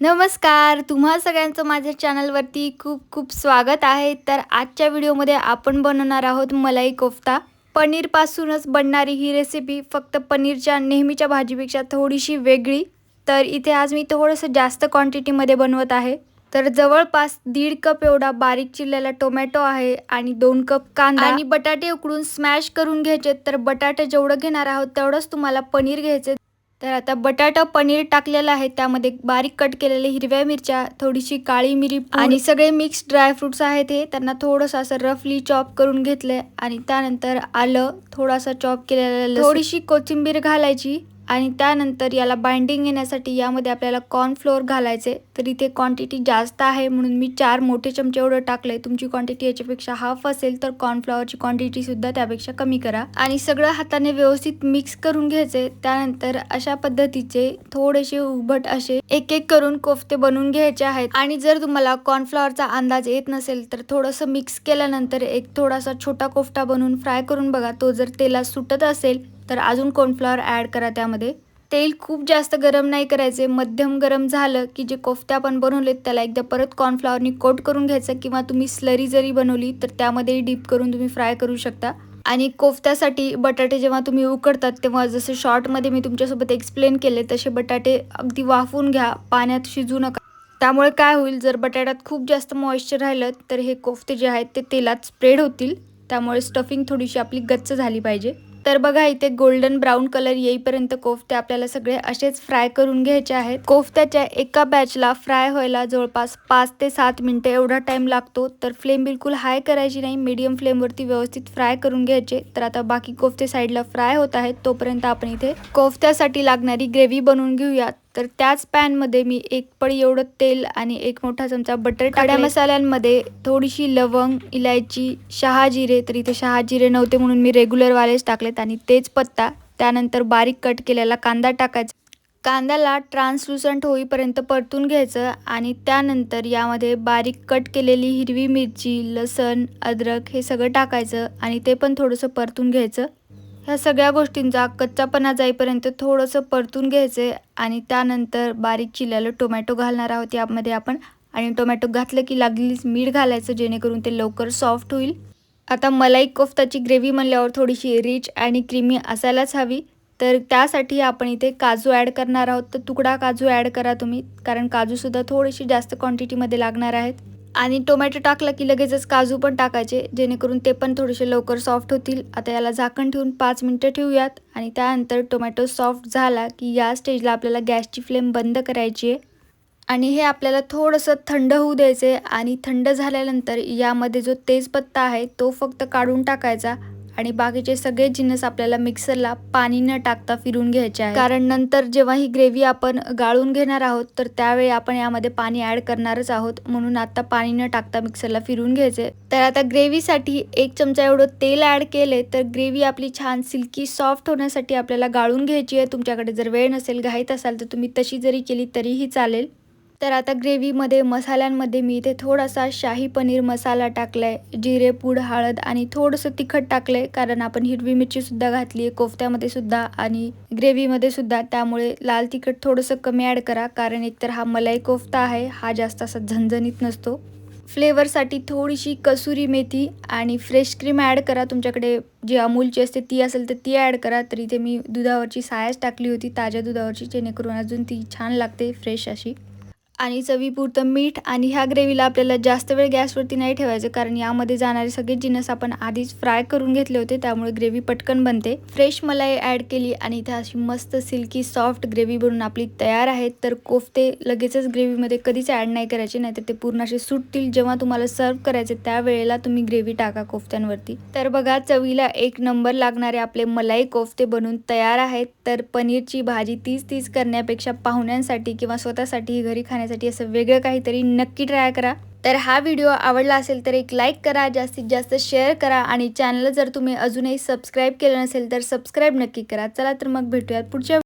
नमस्कार. तुम्हा सगळ्यांचं माझ्या चॅनलवरती खूप खूप स्वागत आहे. तर आजच्या व्हिडिओमध्ये आपण बनवणार आहोत मलाई कोफ्ता. पनीरपासूनच बनणारी ही रेसिपी फक्त पनीरच्या नेहमीच्या भाजीपेक्षा थोडीशी वेगळी. तर इथे आज मी थोडंसं जास्त क्वांटिटीमध्ये बनवत आहे. तर जवळपास दीड कप एवढा बारीक चिरलेला टोमॅटो आहे आणि दोन कप कांदा. आणि बटाटे उकडून स्मॅश करून घ्यायचे. तर बटाटे जेवढं घेणार आहोत तेवढंच तुम्हाला पनीर घ्यायचे तर आता बटाटा पनीर टाकलेलं आहे. त्यामध्ये बारीक कट केलेले हिरव्या मिरच्या थोडीशी काळी मिरी आणि सगळे मिक्स ड्रायफ्रुट्स आहेत हे. त्यांना थोडंसं असं रफली चॉप करून घेतलंय. आणि त्यानंतर आलं थोडासा चॉप केलेलं थोडीशी कोथिंबीर घालायची. आणि त्यानंतर याला बाइंडिंग येण्यासाठी यामध्ये आपल्याला कॉर्नफ्लोअर घालायचे. तर इथे क्वांटिटी जास्त आहे म्हणून मी चार मोठे चमचे एवढं टाकले तुमची क्वांटिटी याच्यापेक्षा हाफ असेल तर कॉर्नफ्लॉवरची क्वांटिटी सुद्धा त्यापेक्षा कमी करा. आणि सगळं हाताने व्यवस्थित मिक्स करून घ्यायचे. त्यानंतर अशा पद्धतीचे थोडेसे उभट असे एक एक करून कोफ्ते बनवून घ्यायचे आहेत. आणि जर तुम्हाला कॉर्नफ्लॉवरचा अंदाज येत नसेल तर थोडंसं मिक्स केल्यानंतर एक थोडासा छोटा कोफ्ता बनवून फ्राय करून बघा. तो जर तेला सुटत असेल तर अजून कॉर्नफ्लॉवर ॲड करा त्यामध्ये. तेल खूप जास्त गरम नाही करायचे. मध्यम गरम झालं की जे कोफ्ते आपण बनवलेत त्याला एकदा परत कॉर्नफ्लॉवरनी कोट करून घ्यायचं किंवा तुम्ही स्लरी जरी बनवली तर त्यामध्ये डीप करून तुम्ही फ्राय करू शकता. आणि कोफ्त्यासाठी बटाटे जेव्हा तुम्ही उकडतात तेव्हा जसे शॉर्टमध्ये मी तुमच्यासोबत एक्सप्लेन केले तसे बटाटे अगदी वाफवून घ्या. पाण्यात शिजू नका. त्यामुळे काय होईल जर बटाट्यात खूप जास्त मॉइश्चर राहिलं तर हे कोफ्ते जे आहेत ते तेलात स्प्रेड होतील. त्यामुळे स्टफिंग थोडीशी आपली गच्च झाली पाहिजे. तर बघा इथे गोल्डन ब्राऊन कलर येईपर्यंत कोफ्ते आपल्याला सगळे असेच फ्राय करून घ्यायचे आहेत. कोफ्त्याच्या एका बॅचला फ्राय व्हायला जवळपास पाच ते सात मिनिटं एवढा टाइम लागतो. तर फ्लेम बिलकुल हाय करायची नाही मीडियम फ्लेमवरती व्यवस्थित फ्राय करून घ्यायचे. तर आता बाकी कोफ्ते साईडला फ्राय होत आहेत. तोपर्यंत आपण इथे कोफ्त्यासाठी लागणारी ग्रेव्ही बनवून घेऊयात. तर त्याच पॅनमध्ये मी एक पडी एवढं तेल आणि एक मोठा चमचा बटर काड्या मसाल्यांमध्ये थोडीशी लवंग इलायची शहाजिरे तर इथे शहाजिरे नव्हते म्हणून मी रेग्युलर वालेच टाकलेत आणि तेच पत्ता त्यानंतर बारीक कट केलेला कांदा टाकायचा. कांद्याला ट्रान्सलुसंट होईपर्यंत परतून घ्यायचं आणि त्यानंतर यामध्ये बारीक कट केलेली हिरवी मिरची लसण अद्रक हे सगळं टाकायचं आणि ते पण थोडंसं परतून घ्यायचं. ह्या सगळ्या गोष्टींचा कच्चापणा जाईपर्यंत थोडंसं परतून घ्यायचं आणि त्यानंतर बारीक चिरलेलं टोमॅटो घालणार आहोत यामध्ये आपण. आणि टोमॅटो घातलं की लागलीच मीठ घालायचं जेणेकरून ते लवकर सॉफ्ट होईल. आता मलाई कोफ्ताची ग्रेव्ही म्हणल्यावर थोडीशी रिच आणि क्रीमी असायलाच हवी. तर त्यासाठी आपण इथे काजू ॲड करणार आहोत. तर तुकडा काजू ॲड करा तुम्ही कारण काजूसुद्धा थोडीशी जास्त क्वांटिटीमध्ये लागणार आहेत. आणि टोमॅटो टाकला की लगेचच काजू पण टाकायचे जेणेकरून ते पण थोडेसे लवकर सॉफ्ट होतील. आता याला झाकण ठेवून पाच मिनटं ठेवूयात आणि त्यानंतर टोमॅटो सॉफ्ट झाला की या स्टेजला आपल्याला गॅसची फ्लेम बंद करायची आहे. आणि हे आपल्याला थोडंसं थंड होऊ द्यायचे आणि थंड झाल्यानंतर यामध्ये जो तेजपत्ता आहे तो फक्त काढून टाकायचा. आणि बाकीचे सगळे जिन्नस आपल्याला मिक्सरला पाणी न टाकता फिरून घ्यायचे आहे कारण नंतर जेव्हा ही ग्रेव्ही आपण गाळून घेणार आहोत तर त्यावेळी आपण यामध्ये पाणी ऍड करणारच आहोत. म्हणून आता पाणी न टाकता मिक्सरला फिरून घ्यायचे. तर आता ग्रेव्हीसाठी एक चमचा एवढं तेल ऍड केले तर ग्रेव्ही आपली छान सिल्की सॉफ्ट होण्यासाठी आपल्याला गाळून घ्यायची आहे. तुमच्याकडे जर वेळ नसेल घाईत असाल तर तुम्ही तशी जरी केली तरीही चालेल. तर आता ग्रेव्हीमध्ये मसाल्यांमध्ये मी इथे थोडासा शाही पनीर मसाला टाकला आहे जिरेपूड हळद आणि थोडंसं तिखट टाकलं आहे कारण आपण हिरवी मिरचीसुद्धा घातली आहे कोफ्त्यामध्ये सुद्धा आणि ग्रेव्हीमध्ये सुद्धा. त्यामुळे लाल तिखट थोडंसं कमी ॲड करा कारण एकतर हा मलाई कोफ्ता आहे हा जास्त असा झणझणीत नसतो. फ्लेवरसाठी थोडीशी कसुरी मेथी आणि फ्रेश क्रीम ॲड करा. तुमच्याकडे जी अमूलची असते ती असेल तर ती ॲड करा. तर इथे मी दुधावरची सायाच टाकली होती ताज्या दुधावरची जेणेकरून अजून ती छान लागते फ्रेश अशी. आणि चवीपुरतं मीठ आणि ह्या ग्रेव्हीला आपल्याला जास्त वेळ गॅसवरती नाही ठेवायचं कारण यामध्ये जाणारे सगळे जिनस आपण आधीच फ्राय करून घेतले होते त्यामुळे ग्रेव्ही पटकन बनते. फ्रेश मलाई ॲड केली आणि इथे अशी मस्त सिल्की सॉफ्ट ग्रेव्ही बनून आपली तयार आहे. तर कोफ्ते लगेचच ग्रेव्हीमध्ये कधीच ॲड नाही करायचे नाहीतर ते पूर्ण असे सुटतील जेव्हा तुम्हाला सर्व करायचे त्यावेळेला तुम्ही ग्रेव्ही टाका कोफ्त्यांवरती. तर बघा चवीला एक नंबर लागणारे आपले मलाई कोफ्ते बनून तयार आहेत. तर पनीरची भाजी तीच तीच करण्यापेक्षा पाहुण्यांसाठी किंवा स्वतःसाठी घरी खाण्यासाठी करण्यासाठी असं वेगळं काहीतरी नक्की ट्राय करा. तर हा व्हिडिओ आवडला असेल तर एक लाईक करा जास्तीत जास्त शेअर करा आणि चॅनल जर तुम्ही अजूनही सबस्क्राईब केलं नसेल तर सबस्क्राईब नक्की करा. चला तर मग भेटूयात पुढच्या